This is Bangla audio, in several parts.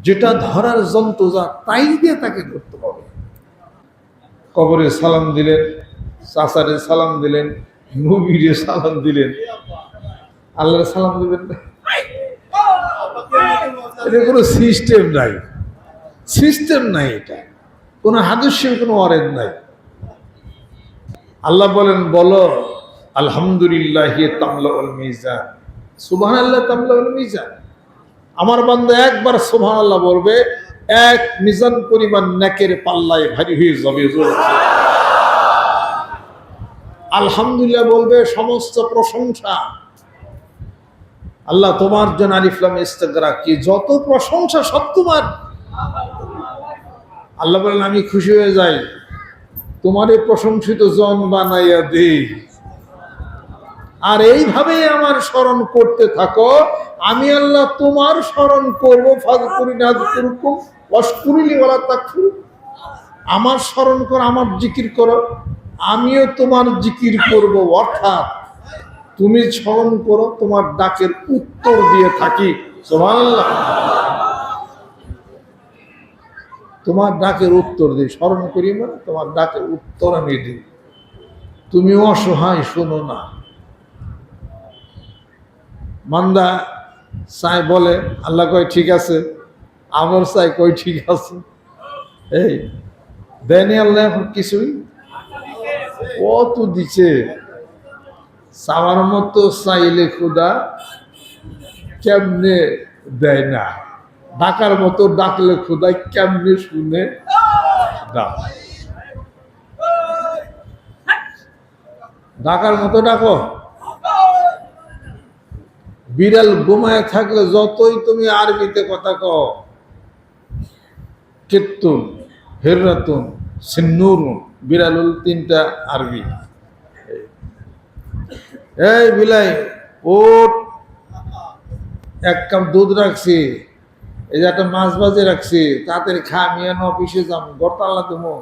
যেটা ধরার যন্ত্র যা তাই দিয়ে তাকে ধরতে হবে। কবরে সালাম দিলেন, চাচারে সালাম দিলেন, নবীরে সালাম দিলেন। আল্লাহর সালাম দিবেন এটা কোনো সিস্টেম নাই। সিস্টেম নাই এটা। কোনো হাদস্যের কোনো অরেঞ্জ নাই। আল্লাহ বলেন, বলো, আলহামদুলিল্লাহ তামলাউল মিজান। সুবহান আল্লাহ তামলাউল মিজান। আমার বান্দা একবার সুবহান আল্লাহ বলবে, এক মিজান পরিমাণ নেকের পাল্লায় ভারী হয়ে যাবে আলহামদুলিল্লাহ বলবে, সমস্ত প্রশংসা। আল্লাহ তোমার জন্য আলিফলাম ইস্তেকরা কি? যত প্রশংসা সব তোমার। আল্লাহ বলেন, আমি খুশি হয়ে যাই। তোমার প্রশংসিত জন বানাইয়া দেই। আর এইভাবে আমার স্মরণ করতে থাকো। আমি আল্লাহ তোমার স্মরণ করব। বলা আমার স্মরণ করো, আমার জিকির করো। আমিও তোমার জিকির করব। অর্থাৎ তুমি স্মরণ করো, তোমার ডাকের উত্তর দিয়ে থাকি। তোমার ডাকের উত্তর দিই। স্মরণ করি মানে তোমার ডাকের উত্তর আমি দিই। তুমি অসহায় শোনো না। মান্দা সাই বলে, আল্লাহ কয়, ঠিক আছে। আমার সাই কই ঠিক আছে। এই দেয়নি আল্লাহ এখন কিছুই? কত দিছে? চাওয়ার মতো চাইলে খুদা কেমনে দেয় না? ডাকার মতো ডাকলে খুদা কেমনে শুনে? ডাক ডাকার মতো ডাকো। বিড়াল ঘুমায় থাকলে যতই তুমি আরবিতে কথা কও, কেত্তুন, হেররাতুন, সিন্নুরুন, বিড়ালুল তিনটা আরবি। এই বিলাই, ওট, এক কাপ দুধ রাখছি, এই যে একটা মাছ বাজে রাখছি, তাড়াতাড়ি খা, আমি এনে অফিসে যাম গরতাল্লা তুমি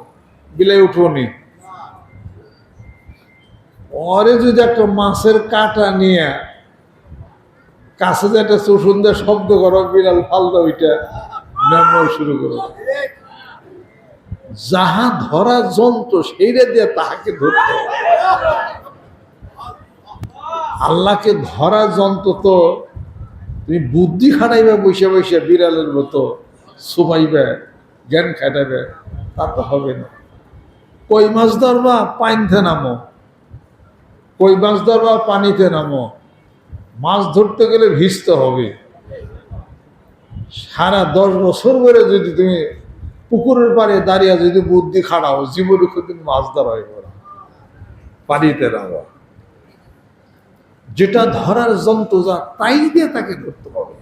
বিলাই উঠোনি ওরে যদি একটা মাছের কাটা নিয়ে কাছে যে একটা সুসুন্দর শব্দ করো, বিড়াল ফালদা ওইটা নামানো শুরু করো। যাহা ধরা যন্ত্র সেইটা দিয়ে তাহাকে ধরতে। আল্লাহকে ধরা যন্ত্র তো তুমি বুদ্ধি খাটাইবে, বসে বসে বিড়ালের মতো সুমাইবে, জ্ঞান খাটাবে তা তো হবে না। কই মাছ ধরবা? পানিতে নামো। কই মাছ ধরবা? পানিতে নামো। মাছ ধরতে গেলে ভিজতে হবে। সারা দশ বছর ধরে যদি তুমি পুকুরের পাড়ে দাঁড়িয়ে যদি বুদ্ধি খাড়াও জীবনে কোনদিন মাছ ধরা হইব পানিতে নামো যেটা ধরার যন্ত্র যা, তাই দিয়ে তাকে ধরতে হবে।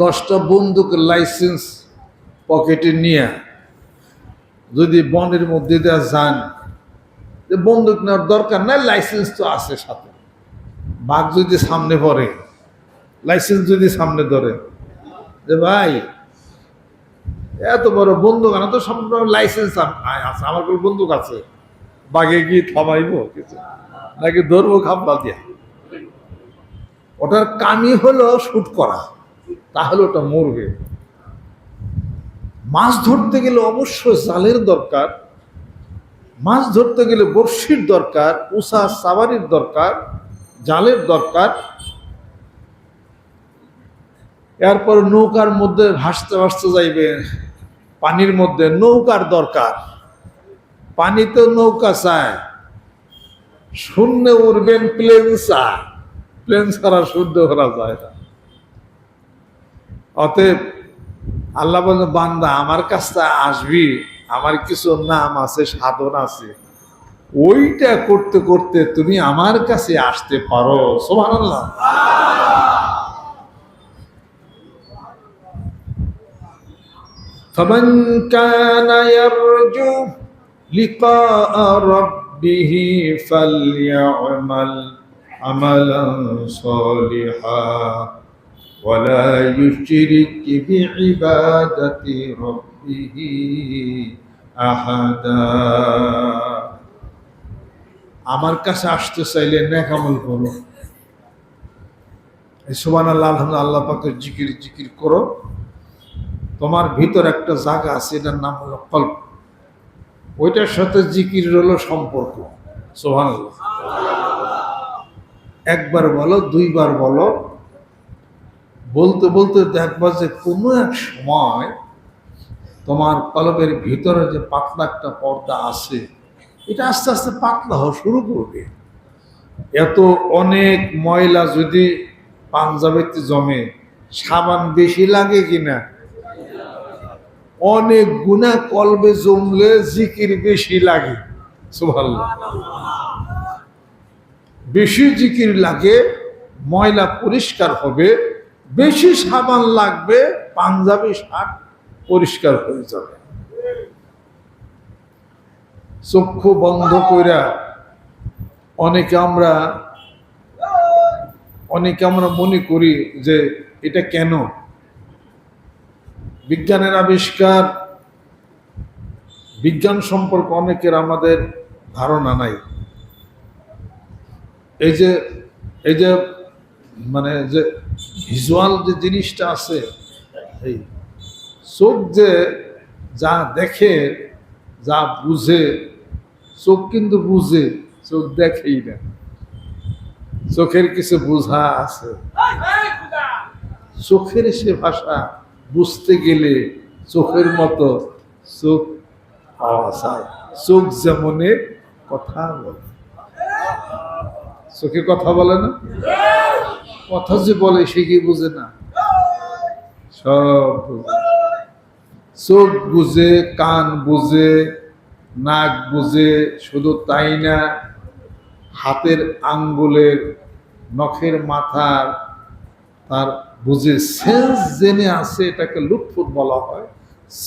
দশটা বন্দুক লাইসেন্স পকেটে নিয়ে যদি বনের মধ্যে দেওয়া যান যে বন্দুক নেওয়ার দরকার নাই লাইসেন্স তো আছে সাথে। বাঘ যদি সামনে পড়ে লাইসেন্স যদি সামনে ধরে, যে ভাই, এত বড় বন্দুক আনা তো সম্পূর্ণ লাইসেন্স আছে, আমার কোনো বন্দুক আছে। বাঘে গিয়ে থামাইব কিছু? নাকি ধরবো খাম্বা দিয়া? ওটার কামি হলো শুট করা, তাহলে ওটা মরবে। মাছ ধরতে গেলে অবশ্যই জালের দরকার মাছ ধরতে গেলে বড়শির দরকার উষা সাবারির দরকার, জালের দরকার। এরপর নৌকার মধ্যে ভাসতে ভাসতে যাইবে, পানির মধ্যে নৌকার দরকার। পানিতে নৌকা চায়, শূন্যে উড়বেন প্লেন চায়, প্লেন ছাড়া শুদ্ধ করা যায় না। অতএব আল্লাহ বান্দা, আমার কাছটা আসবি আমার কিছু নাম আছে সাধন আছে ওইটা করতে করতে তুমি আমার কাছে আসতে পারো সোভান আল্লাহ فمن كان يرجو لقاء ربه فليعمل عملا صالحا ولا يشرك بعبادة ربه أحدا আমার কাছে আসতে চাইলে নেকামল করো সোবান আল্লাহ আলহামদুলিল্লাহ আল্লাহ পাকের জিকির জিকির করো তোমার ভিতর একটা জায়গা আছে এটার নাম হলো কল্প ওইটার সাথে জিকির হলো সম্পর্ক সোহান একবার বলো দুইবার বলো বলতে বলতে দেখবা যে কোনো এক সময় তোমার কলবের ভিতরে যে পাতলা একটা পর্দা আছে, এটা আস্তে আস্তে পাতলা হওয়া শুরু করবে। এত অনেক ময়লা যদি পাঞ্জাবেতে জমে, সাবান বেশি লাগে কিনা? অনেক গুণা কলবে জমলে জিকির বেশি লাগে। বেশি জিকির লাগে, ময়লা পরিষ্কার হবে বেশি সাবান লাগবে, পাঞ্জাবি, শার্ট পরিষ্কার হয়ে যাবে। চক্ষু বন্ধ কইরা অনেকে আমরা অনেকে আমরা মনে করি যে এটা কেন? বিজ্ঞানের আবিষ্কার, বিজ্ঞান সম্পর্কে অনেকের আমাদের ধারণা নাই। এই যে এই যে মানে যে ভিজুয়াল যে জিনিসটা আছে, এই চোখ যে যা দেখে, যা বুঝে, চোখ কিন্তু বুঝে, চোখ দেখেই না। চোখের কিছু বোঝা আছে। চোখের সে ভাষা বুঝতে গেলে চোখের মতো চোখ পাওয়া যায়। চোখ যেমনে কথা বলে। চোখে কথা বলে না? কথা যে বলে সে কি বুঝে না? সব চোখ বুঝে, কান বুঝে, নাক বুঝে, শুধু তাই না, হাতের আঙ্গুলের নখের মাথার তার বুঝে সেন্স জেনে আছে এটাকে লুৎফুত বলা হয়।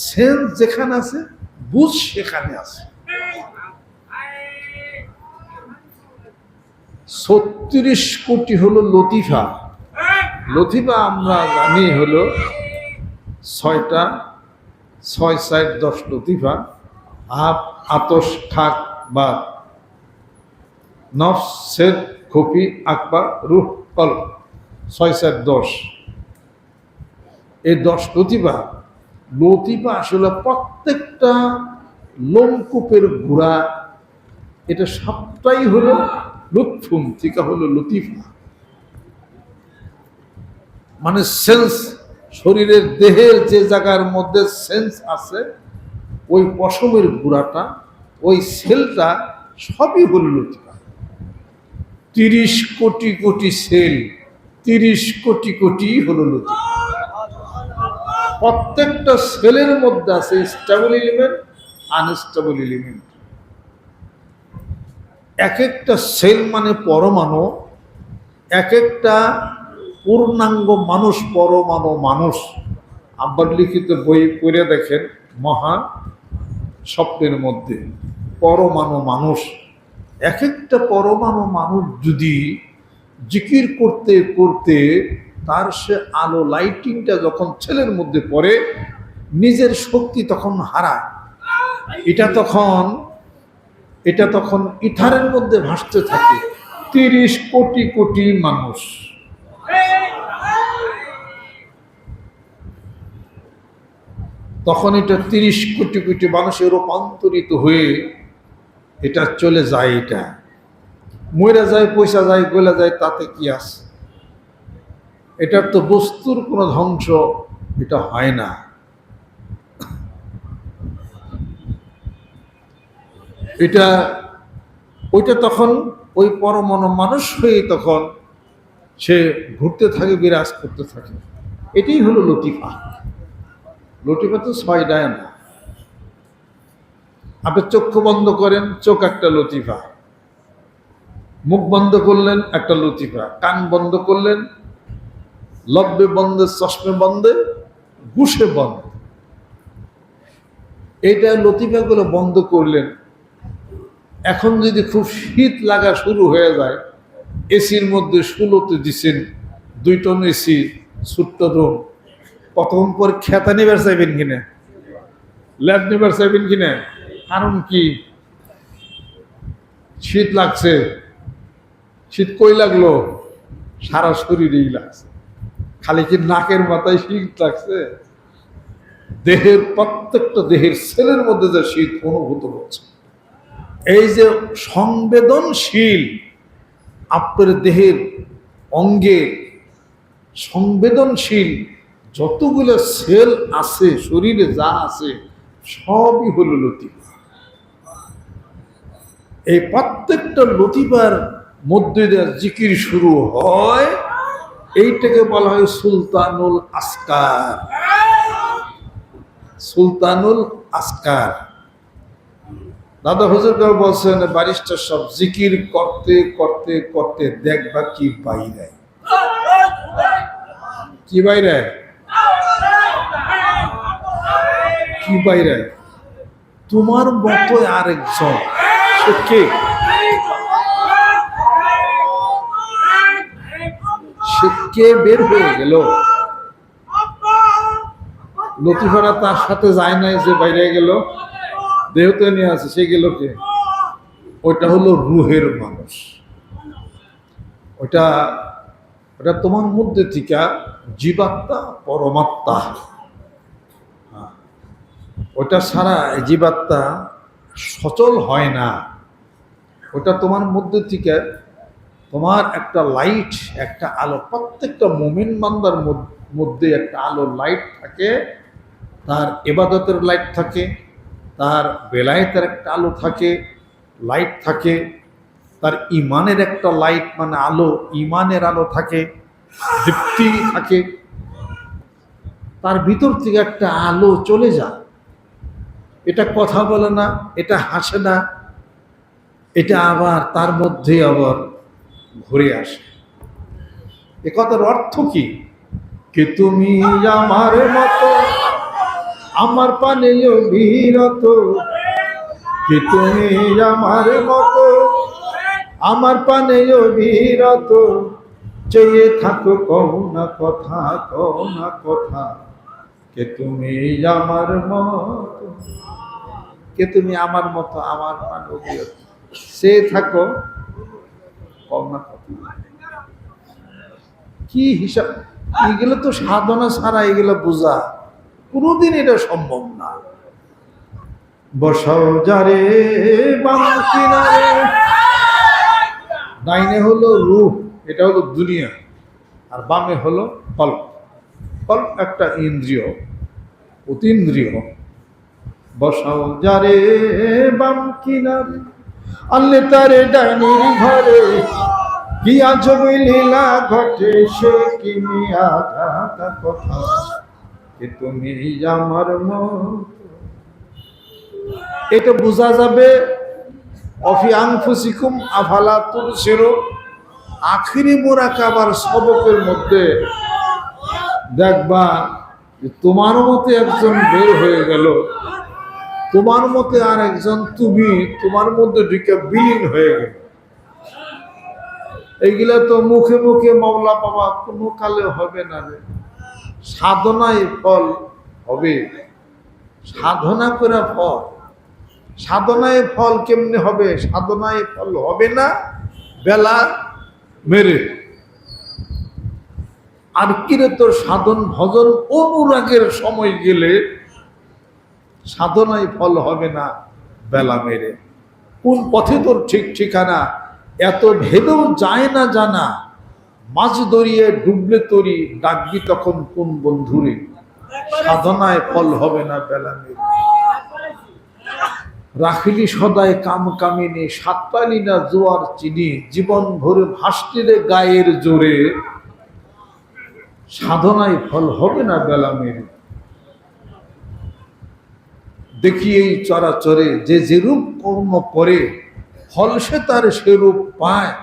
সেন্স যেখানে আছে, বুঝ সেখানে আছে। ছত্রিশ কোটি হলো লতিফা। লতিফা আমরা জানি হলো ছয়টা, ছয় সাইড দশ লতিফা আপ আতস খাক বা নফ নফসের খপি আকবা রুহ কল ছয় সাইড দশ। এই দশ লতিফা লতিফা আসলে প্রত্যেকটা লোমকূপের ঘোড়া এটা সবটাই হলো লুৎফুম থিকা হলো লতিফা। মানে সেন্স শরীরের দেহের যে জায়গার মধ্যে সেন্স আছে, ওই পশমের গুড়াটা, ওই সেলটা সবই হলো লতিফা। তিরিশ কোটি কোটি সেল, তিরিশ কোটি কোটি হলো লতিফা। প্রত্যেকটা সেলের মধ্যে আছে স্টেবল এলিমেন্ট আনস্টেবল এলিমেন্ট এক একটা সেল মানে পরমাণু এক একটা পূর্ণাঙ্গ মানুষ পরমাণু মানুষ। আব্বার লিখিত বই পড়ে দেখেন, মহা স্বপ্নের মধ্যে। পরমাণু মানুষ। এক একটা পরমাণু মানুষ যদি জিকির করতে করতে তার সে আলো লাইটিংটা যখন ছেলের মধ্যে পড়ে, নিজের শক্তি তখন হারায়। এটা তখন এটা তখন ইথারের মধ্যে ভাসতে থাকে। তিরিশ কোটি কোটি মানুষ। তখন এটা তিরিশ কোটি কোটি মানুষের রূপান্তরিত হয়ে এটা চলে যায় এটা। মইরা যায়, পয়সা যায়, গলে যায়, তাতে কি আছে? এটার তো বস্তুর কোনো ধ্বংস এটা হয় না। এটা, ওইটা তখন ওই পরমন মানুষ হয়ে তখন সে ঘুরতে থাকে, বিরাজ করতে থাকে। এটাই হলো লতিফা। লতিফা তো ছয় ডায় না আপনি চক্ষু বন্ধ করেন, চোখ একটা লতিফা। মুখ বন্ধ করলেন, একটা লতিফা। কান বন্ধ করলেন, লব্বে বন্ধে চশমে বন্ধে গুষে বন্ধ এইটা লতিফাগুলো বন্ধ করলেন। এখন যদি খুব শীত লাগা শুরু হয়ে যায়, এসির মধ্যে ষোলোতে দিছেন দুই টন এসি, ছোট্ট রুম কতক্ষণ পর খেতা নেবার চাইবেন কিনা? ল্যাব নেবার চাইবেন কিনা? কারণ কি? শীত লাগছে। শীত কই লাগল? সারা শরীরেই লাগছে। খালি কি নাকের মাথায় শীত লাগছে? দেহের প্রত্যেকটা দেহের সেলের মধ্যে যে শীত অনুভূত হচ্ছে। এই যে সংবেদনশীল আপনার দেহের অঙ্গে সংবেদনশীল যতগুলো সেল আছে, শরীরে যা আছে, সবই হলো লতিফা। এই প্রত্যেকটা লতিফার মধ্যে জিকির শুরু হয়, এইটাকে বলা হয় সুলতানুল আসকার। সুলতানুল আসকার। দাদা হুজুর কেউ বলছেন বারিস্টার সব জিকির করতে করতে করতে দেখবা কি বাইরে? কি বাইরে? কি বাইরে? তোমার মতো আরেকজন। কে? কে বের হয়ে গেল? লতিফারা তার সাথে যায় নাই যে বাইরে গেল? দেহতে নিয়ে আছে, সে গেল কে? ওইটা হলো রুহের মানুষ। ওটা ওটা তোমার মধ্যে থেকে জীবাত্মা, পরমাত্মা। হ্যাঁ। ওটা সারা জীবাত্মা সচল হয় না। ওটা তোমার মধ্যে থেকে তোমার একটা লাইট একটা আলো, প্রত্যেকটা মোমেন মান্দার মধ্যে একটা আলো লাইট থাকে, তার এবাদতের লাইট থাকে। তার বেলায়েতের একটা আলো থাকে লাইট থাকে, তার ইমানের একটা লাইট মানে আলো ইমানের আলো থাকে, দীপ্তি থাকে। তার ভিতর থেকে একটা আলো চলে যায়। এটা কথা বলে না, এটা হাসে না, এটা আবার তার মধ্যে আবার ঘুরে আসে। এ কথার অর্থ কি? কে তুমি আমার মতো আমার পানে বিরত কে তুমি আমার মতো? আমার পানে বিরত চেয়ে থাকো, কও না কথা, কও না কথা। কে তুমি আমার মতো? কে তুমি আমার মতো, আমার পানে বিরত সে থাকো, কও না কথা। কি হিসাব? এগুলো তো সাধনা ছাড়া এগুলো বোঝা। কোনোদিন এটা সম্ভব না। বসাও যারে ডাইনে হলো রূহ, এটা হলো দুনিয়া। আর বামে হলো কল্প। কল্প একটা ইন্দ্রিয়, অতীন্দ্রিয়। বসাও যারে, বাম কিনারে। আনলে তারে ডাইনির ঘরে কি আজব লীলা ঘটে সে কি মিয়া কথা। যে তুমি আমার এটা বোঝা যাবে, অফি আনফুসিকুম আফালা তুলসিরু আখিরি মোরাকাবার সবকের মধ্যে দেখবা তোমার মতে একজন বের হয়ে গেল। তোমার মতে আর একজন তুমি, তোমার মধ্যে ঢুকে বিলীন হয়ে গেল। এইগুলা তো মুখে মুখে মামলা পাবা, কোনো কালে হবে না রে। সাধনায় ফল হবে। সাধনা করে ফল। সাধনায় ফল কেমনে হবে? সাধনায় ফল হবে না, বেলা মেরে। আর কিরে তোর সাধন ভজন অনুরাগের সময় গেলে সাধনায় ফল হবে না, বেলা মেরে। কোন পথে তোর ঠিক ঠিকানা? এত ভেবেও যায় না জানা। মাছ দরিয়ে ডুবলে তরি ডাকবি তখন কোন বন্ধুরে? সাধনায় ফল হবে না বেলা মেরে রাখিলি সদায় কাম কামিনী সাতপালি না জোয়ার চিনি। জীবন ভরে ভাসটিরে গায়ের জোরে। সাধনায় ফল হবে না বেলা মেরে দেখি এই চরাচরে যে যেরূপ কর্ম করে, ফল সে তার সেরূপ পায়।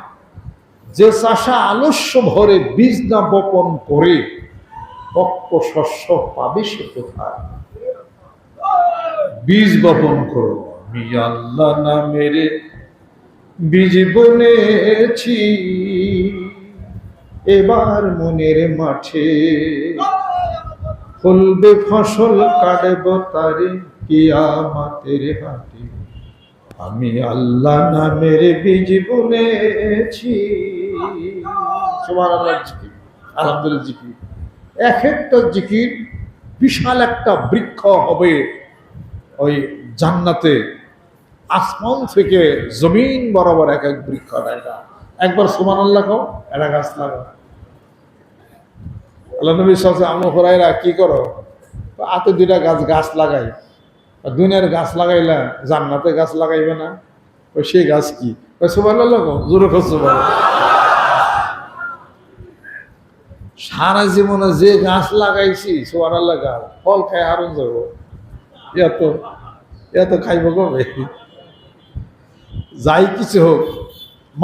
যে চাষা আলস্য ভরে বীজ না বপন করে, পক্ক শস্য পাবে সে কোথায়? বীজ বপন করো আল্লাহ না মেরে বীজ বনেছি, এবার মনের মাঠে। ফলবে ফসল, কাটব তারে কিয়ামাতের হাতে আমি আল্লাহ নামের বীজ বুনেছি। বিশাল একটা বৃক্ষ হবে ওই জান্নাতে। আসমান থেকে জমিন বরাবর এক এক বৃক্ষ একবার সুমান আল্লাহ একটা গাছ লাগাও। আল্লাহ নবী কি করো? আতে দুইটা গাছ গাছ লাগাই। দুনিয়ার গাছ লাগাইলা জান্নাতে গাছ লাগাইবে না। সেই গাছ কি? আল্লাহ জোরে সুমান সারা জীবনে যে গাছ লাগাইছি, সোয়ার আল্লাহ গাছ ফল খাই হারুন যাব। এত এত খাইব কবে? যাই কিছু হোক,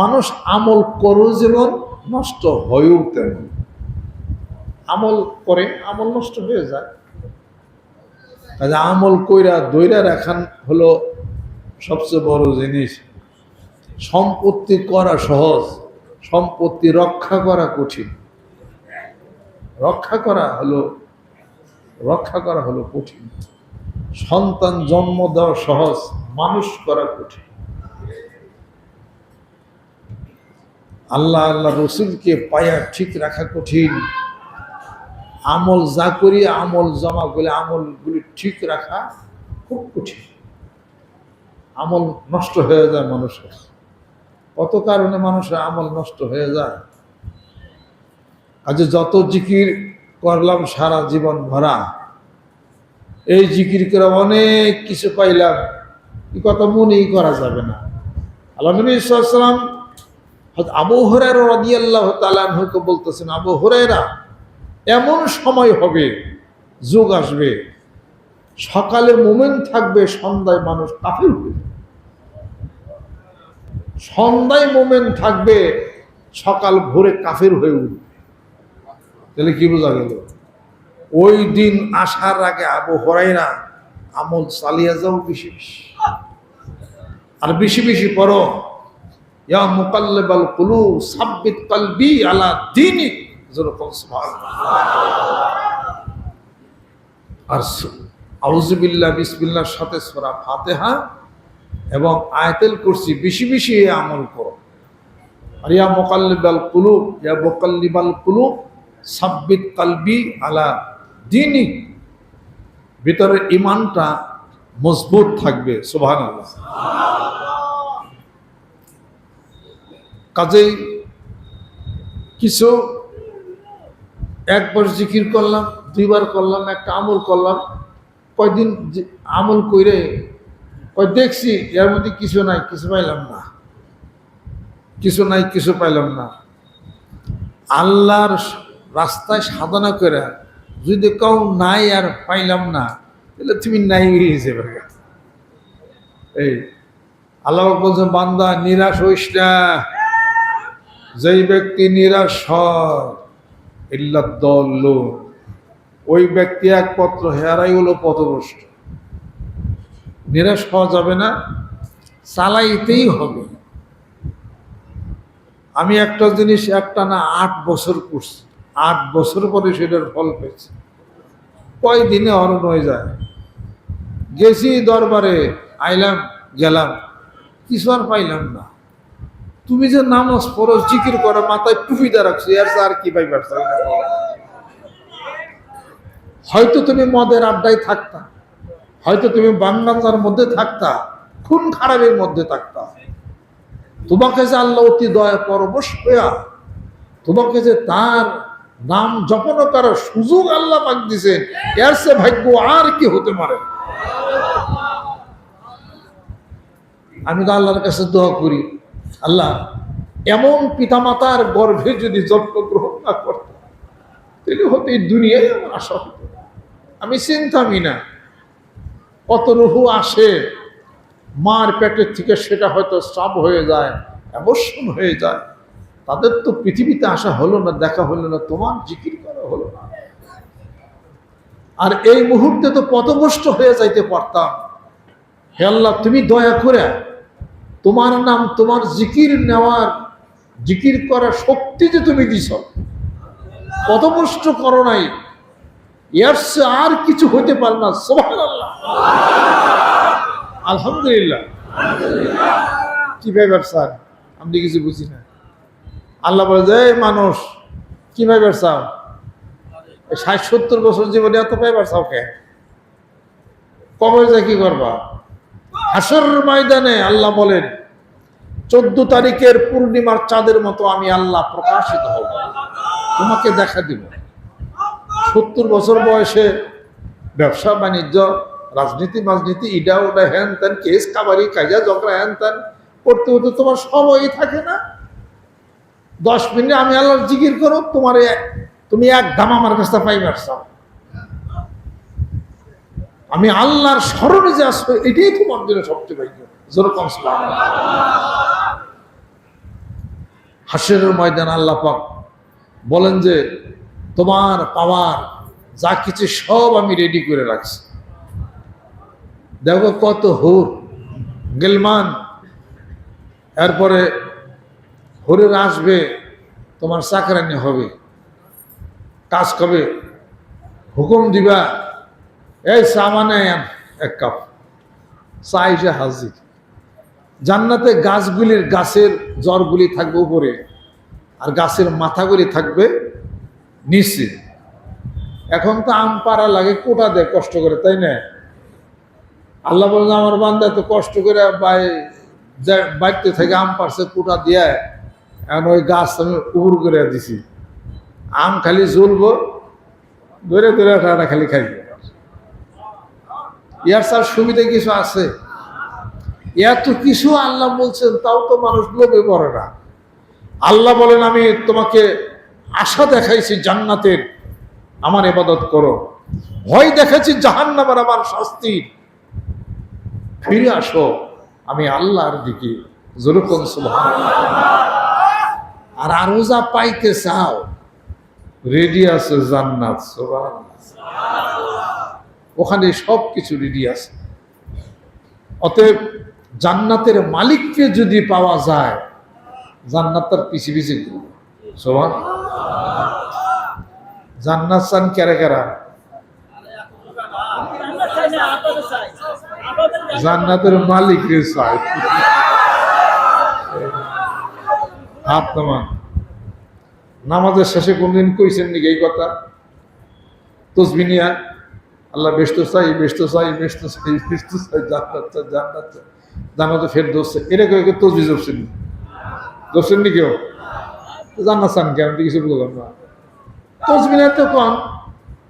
মানুষ আমল করো যেমন নষ্ট হয়েও তেমন। আমল করে, আমল নষ্ট হয়ে যায়। কাজে আমল কইরা, দইরা রাখান হলো সবচেয়ে বড় জিনিস। সম্পত্তি করা সহজ, সম্পত্তি রক্ষা করা কঠিন। রক্ষা করা হলো, রক্ষা করা হলো কঠিন। সন্তান জন্ম দেওয়া সহজ, মানুষ করা কঠিন। আল্লাহ আল্লাহ রসুলকে পায়া ঠিক রাখা কঠিন। আমল যা করি, আমল জমা করলে আমলগুলি ঠিক রাখা খুব কঠিন। আমল নষ্ট হয়ে যায় মানুষের। কত কারণে মানুষের আমল নষ্ট হয়ে যায়? কাজে যত জিকির করলাম সারা জীবন ভরা, এই জিকির করে অনেক কিছু পাইলাম। এই কথা মনেই করা যাবে না। সাল্লাম আবু হরের রাজি আল্লাহ বলতেছেন, আবু হরেরা এমন সময় হবে, যুগ আসবে, সকালে মোমেন্ট থাকবে, সন্ধ্যায় মানুষ কাফির হবে। সন্ধ্যায় মোমেন্ট থাকবে, সকাল ভোরে কাফের হয়ে উঠবে। তাহলে কি বোঝা গেল? ওই দিন আসার আগে আবু হরাইরা আমল চালিয়ে যাও বেশি বেশি আর বেশি বেশি পড়ো। ইয়া মুকাল্লিবাল কুলু সাব্বিত কলবি আলা যেরকম আর আউজুবিল্লাহ বিসমিল্লাহর সাথে সূরা ফাতিহা এবং আয়াতুল কুরসি বেশি বেশি আমল করো। আর ইয়া মুকাল্লিবাল কুলুব, ইয়া মুকাল্লিবাল কুলুব সাব্বিত কালবি আলা দিনই ভিতরের ইমানটা মজবুত থাকবে আল্লাহ কাজেই কিছু একবার জিকির করলাম, দুইবার করলাম, একটা আমল করলাম, কয়দিন আমল কইরে কয় দেখছি এর মধ্যে কিছু নাই, কিছু পাইলাম না। কিছু নাই, কিছু পাইলাম না। আল্লাহর রাস্তায় সাধনা করে যদি কাউ নাই আর পাইলাম না, তাহলে তুমি নাই হয়ে যাবে এই, আল্লাহ বলছে বান্দা, নিরাশ হইস না। যেই ব্যক্তি নিরাশ হয়, ইল্লা দল ওই ব্যক্তি একপত্র হেয়ারাই হলো পথভ্রষ্ট। নিরাশ হওয়া যাবে না, চালাইতেই হবে। আমি একটা জিনিস একটা না আট বছর করছি। আট বছর পরে সেটার ফল পেয়েছে। কয়দিনে অরণ হয়ে যায়। গেছি দরবারে, আইলাম, গেলাম। কিছু আর পাইলাম না। তুমি যে নামাজ পড়ো, জিকির করো, মাথায় টুপিটা রাখছো, এর আর কি পাইবার? হয়তো তুমি মদের আড্ডায় থাকতা, হয়তো তুমি বাংলার মধ্যে থাকতা, খুন খারাপের মধ্যে থাকতা। তোমাকে যে আল্লাহ অতি দয়া পরবশ হইয়া, তোমাকে যে তার নাম জপন করার সুযোগ আল্লাহ পাক দিছেন। এর সে ভাগ্য আর কি হতে পারে? আমি তো আল্লাহর কাছে দোয়া করি, আল্লাহ, এমন পিতামাতার গর্ভে যদি জন্মগ্রহণ না করতাম, তাহলে হতে দুনিয়ায় আমার আশা হতো আমি চিন্তামি না। কত রুহু আসে, মার পেটের থেকে সেটা হয়তো সাব হয়ে যায় অবশ্যন হয়ে যায়। তাদের তো পৃথিবীতে আসা হলো না, দেখা হলো না, তোমার জিকির করা হলো না। আর এই মুহূর্তে তো পথভ্রষ্ট হয়ে যাইতে পারতাম। হে আল্লাহ, তুমি দয়া করে তোমার নাম, তোমার জিকির নেওয়ার, জিকির করার শক্তি যে তুমি দিছ, পথভ্রষ্ট করো নাই। এর আর কিছু হতে পারে না সোহান আল্লাহ আলহামদুলিল্লাহ। কি ব্যাপার স্যার? আমি কিছু বুঝি না। আল্লাহ বলে যে মানুষ, কি ব্যাপার স্যার ষাট সত্তর বছর জীবনে এত পাইবার চাওকে কবে যা কি করবা? হাসর ময়দানে আল্লাহ বলেন, চোদ্দ তারিখের পূর্ণিমার চাঁদের মতো আমি আল্লাহ প্রকাশিত হব। তোমাকে দেখা দিব। সত্তর বছর বয়সে ব্যবসা, বাণিজ্য, রাজনীতি মাজনীতি ইডা ওটা হ্যান ত্যান কেস, কাবারি কাজা ঝগড়া হ্যান ত্যান করতে করতে তোমার সময়ই থাকে না। দশ মিনিট আমি আল্লাহর জিকির করো, তোমার তুমি এক দাম আমার কাছে পাইবার চাও। আমি আল্লাহর স্মরণে যে আসব এটাই তোমার জন্য সবচেয়ে ভাগ্য। যেরকম হাসিরের ময়দান আল্লাহ পাক বলেন যে, তোমার পাওয়ার যা কিছু সব আমি রেডি করে রাখছি। দেখো কত হুর, গেলমান। এরপরে হরের আসবে, তোমার চাকরানি হবে। কাজ কবে হুকুম দিবা, এই সামানে এক কাপ চা এসে হাজির। জান্নাতে গাছগুলির গাছের জ্বরগুলি থাকবে উপরে, আর গাছের মাথাগুলি থাকবে নিচে। এখন তো আম পাড়া লাগে, কোটা দেয় কষ্ট করে, তাই না? আল্লাহ বলেন আমার বান্দা এত কষ্ট করে বাই বাড়িতে থেকে আম পারছে কোটা দিয়ে এখন ওই গাছ আমি উপর করে দিছি। আম খালি জ্বলবো, ধরে ধরে টাটা খালি খাইব। ইয়ার স্যার সুবিধা কিছু আছে? এত কিছু আল্লাহ বলছেন, তাও তো মানুষ লোভে পড়ে না। আল্লাহ বলেন, আমি তোমাকে আশা দেখাইছি জান্নাতের, আমার এবাদত করো। ভয় দেখাচ্ছি জাহান্নামের আমার শাস্তির ফিরে আসো, আমি আল্লাহর দিকে সুবহানাল্লাহ। আর আরও পাইতে চাও? রেডি আছে জান্নাত ওখানে সব কিছু রেডি আছে। অতএব জান্নাতের মালিককে যদি পাওয়া যায়, জান্নাত তার পিছি পিছি জান্নাত চান কেরা কেরা? জান্নাতের মালিক রে চায় হাত নামান। নামাজের শেষে কোনদিন কইছেন নাকি এই কথা? তসবিনিয়া আল্লাহ বেস্ত চাই বেস্ত চাই বেস্ত চাই বেস্ত চাই, জান্নাত চাই জান্নাত চাই, জান্নাতে ফের দোষছে এটা কেউ কেউ তসবি জপছেন জপছেন নি কেউ জান্নাত চান কে? আমি কিছু বললাম না। তসবিনিয়া তো কম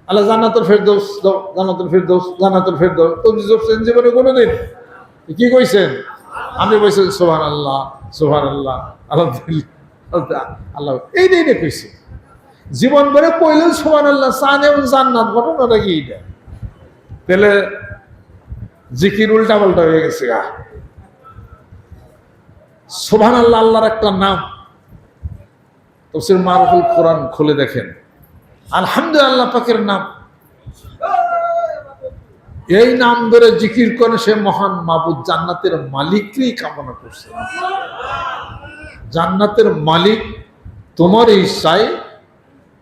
আল্লাহ জান্নাতুল ফেরদৌস দাও জান্নাতুল ফেরদৌস জান্নাতুল ফেরদৌস তসবি জপছেন জীবনে কোনোদিন? কি কইছেন? আমি বলছেন সোহান আল্লাহ সোহান আল্লাহ আলহামদুলিল্লাহ। আল্লাহ এই দিয়ে কইছে, জীবন ভরে কইলেন সোহান আল্লাহ চান জান্নাত, ঘটনাটা কি এটা? তাহলে জিকির উল্টা পাল্টা হয়ে গেছে গা। সোহান আল্লাহ আল্লাহর একটা নাম। তফসির মারুফুল কোরআন খুলে দেখেন। আলহামদুলিল্লাহ, পাকের নাম। এই নাম ধরে জিকির করে সে মহান মাবুদ জান্নাতের মালিককেই কামনা করছে। জান্নাতের মালিক, তোমার ইচ্ছায়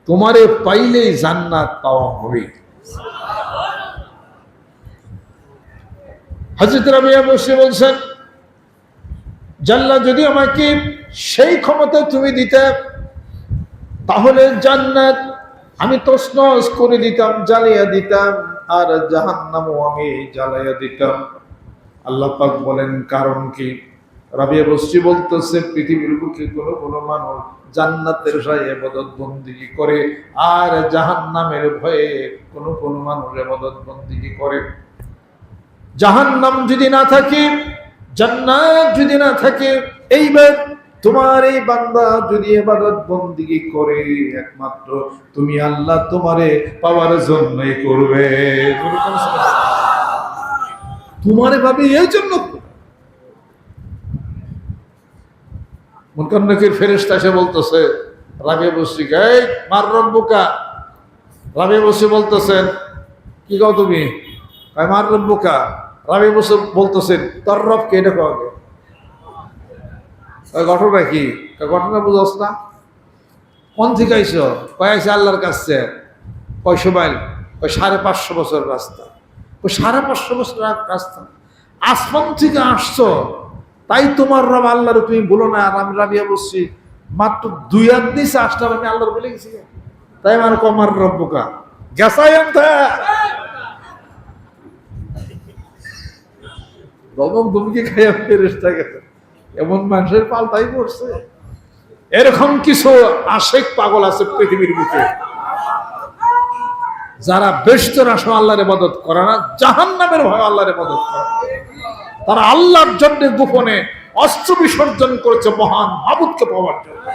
তোমারে পাইলেই জান্নাত পাওয়া হবে। হজরত রাবিয়া বসে বলছেন, জাল্লা যদি আমাকে সেই ক্ষমতা তুমি দিতে, তাহলে জান্নাত আমি তসনস করে দিতাম জ্বালিয়ে দিতাম, আর জাহান্নামও আমি জ্বালাইয়া দিতাম। আল্লাহ পাক বলেন, কারণ কি? রাবিয়া বসরি বলতেছে পৃথিবীর বুকে কোনো কোনো মানুষ জান্নাতের সাথে এবাদত বন্দিগি করে? আর জাহান্নামের ভয়ে কোনো কোনো মানুষ এবাদত বন্দিগি করে? জাহান্নাম যদি না থাকে জান্নাত যদি না থাকে এইবার তোমার এই বান্দা যদি এবাদত বন্দিগি করে? একমাত্র তুমি আল্লাহ তোমারে পাওয়ার জন্যই করবে। তোমারে ভাবে এই জন্য মুনকান্নকির ফেরেস্তা এসে বলতেছে, রাবে বসি এই, মার রব্বুকা। রাবে বসে বলতেছেন কি কও তুমি? মার রব্বুকা। রাবে বসে বলতেছেন তোর রবকে এটা কবে ঘটনা কি? ঘটনা বুঝোস না। কোন থেকে আইসে আল্লাহর কাছে। কয়শো মাইল ওই সাড়ে পাঁচশো বছর রাস্তা। ওই সাড়ে পাঁচশো বছর রাস্তা? আসমান থেকে আসছো। তাই তোমার রব আল্লাহর তুমি বলো না, আর আমি রাবিয়া বসছি মাত্র দুই হাত দিয়েছে আসলাম আমি আল্লাহর বলে গেছি তাই আমার কমার রব্বকা। গেসায়ান দমক ধমকি খাইয়া ফেরেস্তা গেছে। এমন মানুষের পাল্টাই পড়ছে। এরকম কিছু আশেক পাগল আছে পৃথিবীর বুকে। যারা বেশতের আসো আল্লাহর ইবাদত করে না জাহান নামের ভয় আল্লাহর ইবাদত করে তারা আল্লাহর জন্য গোপনে অস্ত্র বিসর্জন করেছে মহান মাবুদকে পাওয়ার জন্য।